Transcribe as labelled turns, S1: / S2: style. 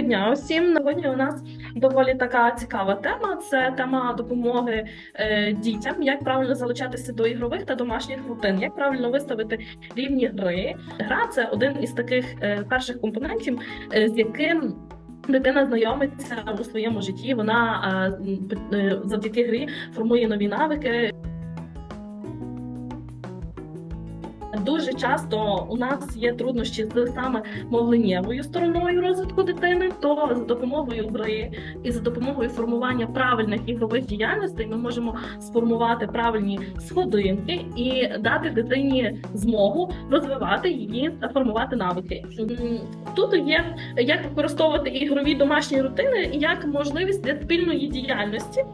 S1: Дня усім сьогодні у нас доволі така цікава тема. Це тема допомоги е, дітям, як правильно залучатися до ігрових та домашніх рутин, як правильно виставити рівні гри. Гра це один із таких е, перших компонентів, е, з яким дитина знайомиться у своєму житті. Вона е, завдяки грі формує нові навики. Дуже часто у нас є труднощі з саме мовленнєвою стороною розвитку дитини, то за допомогою гри і за допомогою формування правильних ігрових діяльностей ми можемо сформувати правильні сходинки і дати дитині змогу розвивати її та формувати навики. Тут є як використовувати ігрові домашні рутини як можливість для спільної діяльності.